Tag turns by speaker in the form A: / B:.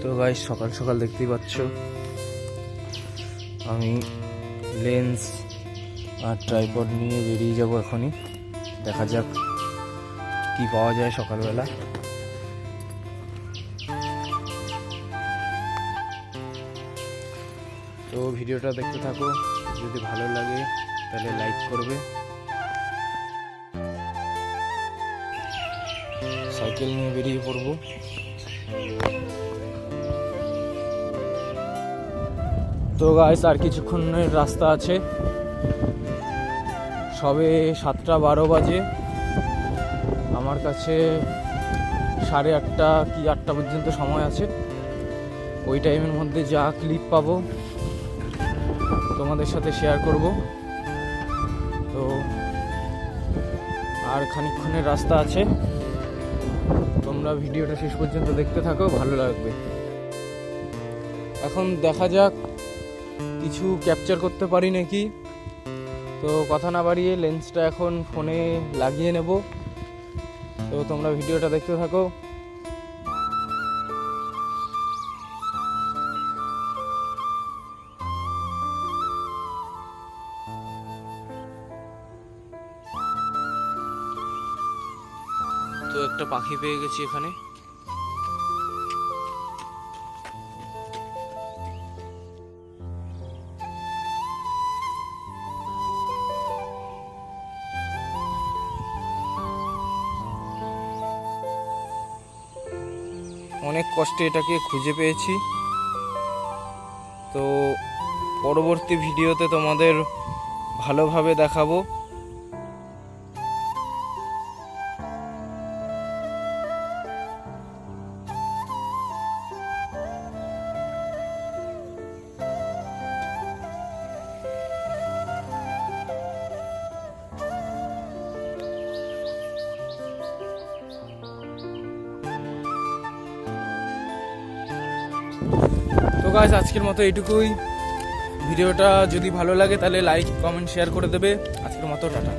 A: তো গাই সকাল সকাল দেখতেই পাচ্ছ। আমি লেন্স আর ট্রাইপড নিয়ে বেরিয়ে যাব এখনই। দেখা যাক কি পাওয়া যায় সকালবেলা। তো ভিডিওটা দেখতে থাকো। যদি ভালো লাগে, তাহলে লাইক করবে। সাইকেল নিয়ে বেরিয়ে পড়ব। তো গাইস আর কিছুক্ষণের রাস্তা আছে। সবে সাতটা বারো বাজে। আমার কাছে সাড়ে আটটা কি আটটা পর্যন্ত সময় আছে। ওই টাইমের মধ্যে যা ক্লিপ পাবো, তোমাদের সাথে শেয়ার করব। তো, আর খানিকক্ষণের রাস্তা আছে। তোমরা ভিডিওটা শেষ পর্যন্ত দেখতে থাকো, ভালো লাগবে। এখন দেখা যাক, কিছু ক্যাপচার করতে পারি নাকি? তো কথা না বাড়িয়ে লেন্সটা এখন ফোনে লাগিয়ে নেব। তো তোমরা ভিডিওটা দেখতে থাকো। একটা পাখি পেয়ে গেছি এখানে। অনেক কষ্টে এটাকে খুঁজে পেয়েছি। তো পরবর্তী ভিডিওতে তোমাদের ভালোভাবে দেখাবো। তো গাছ আজকের মতো এটুকুই ভিডিওটা যদি ভালো লাগে, তাহলে লাইক কমেন্ট শেয়ার করে দেবে। আজকের মতো টাটা।